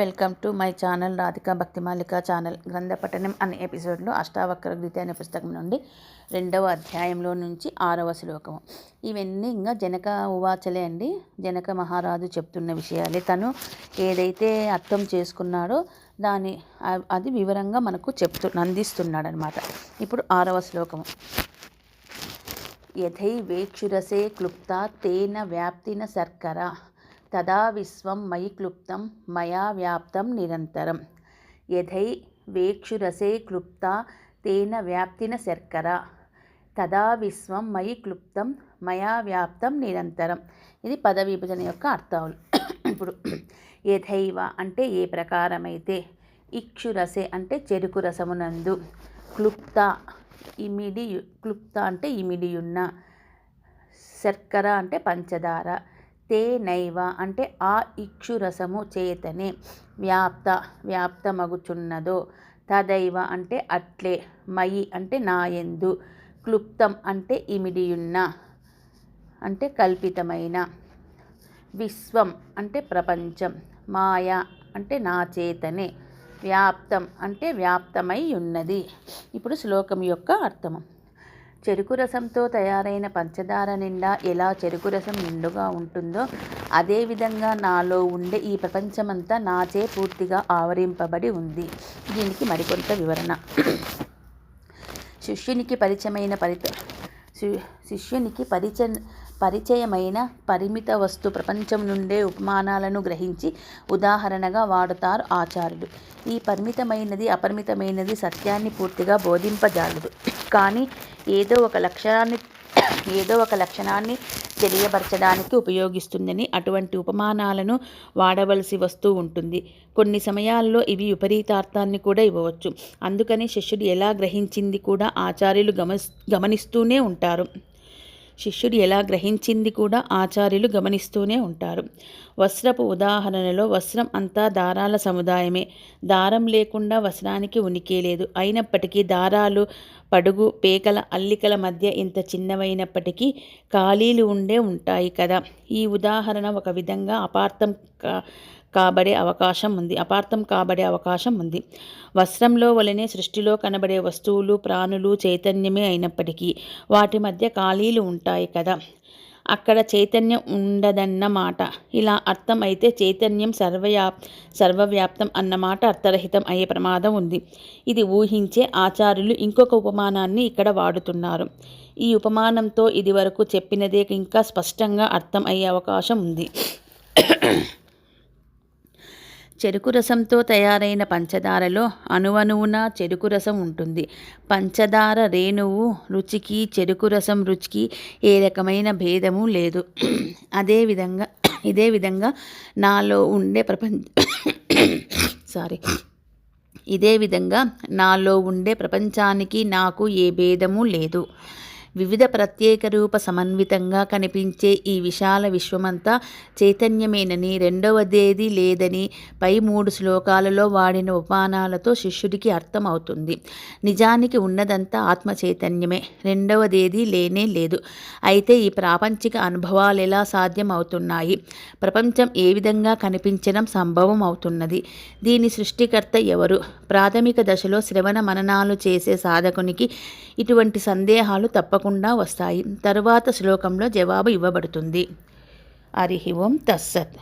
Welcome to my channel Radhika Bhaktimalika channel. గ్రంథపఠనం అనే ఎపిసోడ్లో అష్టావక్ర గీత అనే పుస్తకం నుండి రెండవ అధ్యాయంలో నుంచి ఆరవ శ్లోకము. ఇవన్నీ ఇంకా జనక ఉవాచలే అండి. జనక మహారాజు చెప్తున్న విషయాలే. తను ఏదైతే అర్థం చేసుకున్నాడో దాని అది వివరంగా మనకు చెప్తు అందిస్తున్నాడు అనమాట ఇప్పుడు ఆరవ శ్లోకము. యథై వేక్షురసే క్లుప్తా తేన వ్యాప్తిన శర్కర తదా విశ్వం మయి క్లుప్తం మయా వ్యాప్తం నిరంతరం. యథై వేక్షురసే క్లుప్త తేన వ్యాప్తిన శర్కర. తదా విశ్వం మయి క్లుప్తం మయా వ్యాప్తం నిరంతరం. ఇది పద విభజన యొక్క అర్థాలు. ఇప్పుడు యథైవ అంటే ఏ ప్రకారమైతే ఇక్షురసే అంటే చెరుకు రసమునందు క్లుప్త ఇమిడి క్లుప్త అంటే ఇమిడియున్న శర్కర అంటే పంచదార తే నైవ అంటే ఆ ఇక్షురసము చేతనే వ్యాప్త వ్యాప్తమగుచున్నదో. తదైవ అంటే అట్లే మయి అంటే నాయందు క్లుప్తం అంటే ఇమిడియున్న అంటే కల్పితమైన. విశ్వం అంటే ప్రపంచం మాయ అంటే నా చేతనే వ్యాప్తం అంటే వ్యాప్తమై ఉన్నది. ఇప్పుడు శ్లోకం యొక్క అర్థము. చెరుకు రసంతో తయారైన పంచదార నిండా ఎలా చెరుకు రసం నిండుగా ఉంటుందో అదేవిధంగా నాలో ఉండే ఈ ప్రపంచమంతా నాచే పూర్తిగా ఆవరింపబడి ఉంది. దీనికి మరికొంత వివరణ. శిష్యునికి పరిచయమైన పరిత శి- శిష్యునికి పరిచ పరిచయమైన పరిమిత వస్తు ప్రపంచం నుండే ఉపమానాలను గ్రహించి ఉదాహరణగా వాడుతారు ఆచార్యులు. ఈ పరిమితమైనది అపరిమితమైనది సత్యాన్ని పూర్తిగా బోధింపజాలదు. కానీ ఏదో ఒక లక్షణాన్ని ఏదో ఒక లక్షణాన్ని తెలియపరచడానికి ఉపయోగిస్తుందని అటువంటి ఉపమానాలను వాడవలసి వస్తూ ఉంటుంది. కొన్ని సమయాల్లో ఇవి విపరీతార్థాన్ని కూడా ఇవ్వవచ్చు. అందుకని శిష్యుడు ఎలా గ్రహించింది కూడా ఆచార్యులు గమ గమనిస్తూనే ఉంటారు. శిష్యుడు ఎలా గ్రహించింది కూడా ఆచార్యులు గమనిస్తూనే ఉంటారు. వస్త్రపు ఉదాహరణలో వస్త్రం అంతా దారాల సముదాయమే. దారం లేకుండా వస్త్రానికి ఉనికి లేదు. అయినప్పటికీ దారాలు పడుగు పేకల అల్లికల మధ్య ఇంత చిన్నవైనప్పటికీ ఖాళీలు ఉండే ఉంటాయి కదా. ఈ ఉదాహరణ ఒక విధంగా అపార్థం కా కాబడే అవకాశం ఉంది. అపార్థం కాబడే అవకాశం ఉంది. వస్త్రంలో వలనే సృష్టిలో కనబడే వస్తువులు ప్రాణులు చైతన్యమే అయినప్పటికీ వాటి మధ్య ఖాళీలు ఉంటాయి కదా. అక్కడ చైతన్యం ఉండదన్నమాట. ఇలా అర్థం అయితే చైతన్యం సర్వయా సర్వవ్యాప్తం అన్నమాట అర్థరహితం అయ్యే ప్రమాదం ఉంది. ఇది ఊహించే ఆచార్యులు ఇంకొక ఉపమానాన్ని ఇక్కడ వాడుతున్నారు. ఈ ఉపమానంతో ఇదివరకు చెప్పినదే ఇంకా స్పష్టంగా అర్థం అయ్యే అవకాశం ఉంది. చెరుకు రసంతో తయారైన పంచదారలో అణువణువున చెరుకు రసం ఉంటుంది. పంచదార రేణువు రుచికి చెరుకు రసం రుచికి ఏ రకమైన భేదము లేదు. అదేవిధంగా ఇదే విధంగా నాలో ఉండే ప్రపంచ సారీ. ఇదే విధంగా నాలో ఉండే ప్రపంచానికి నాకు ఏ భేదము లేదు. వివిధ ప్రత్యేక రూప సమన్వితంగా కనిపించే ఈ విశాల విశ్వమంతా చైతన్యమేనని రెండవదేది లేదని పై మూడు శ్లోకాలలో వాడిన ఉపమానాలతో శిష్యుడికి అర్థమవుతుంది. నిజానికి ఉన్నదంతా ఆత్మ చైతన్యమే రెండవదేది లేనే లేదు. అయితే ఈ ప్రాపంచిక అనుభవాలు ఎలా సాధ్యం అవుతున్నాయి ప్రపంచం ఏ విధంగా కనిపించడం సంభవం అవుతున్నది దీని సృష్టికర్త ఎవరు? ప్రాథమిక దశలో శ్రవణ మననాలు చేసే సాధకునికి ఇటువంటి సందేహాలు తప్పకుండా తప్పకుండా వస్తాయి. తరువాత శ్లోకంలో జవాబు ఇవ్వబడుతుంది. హరి ఓం తస్సత్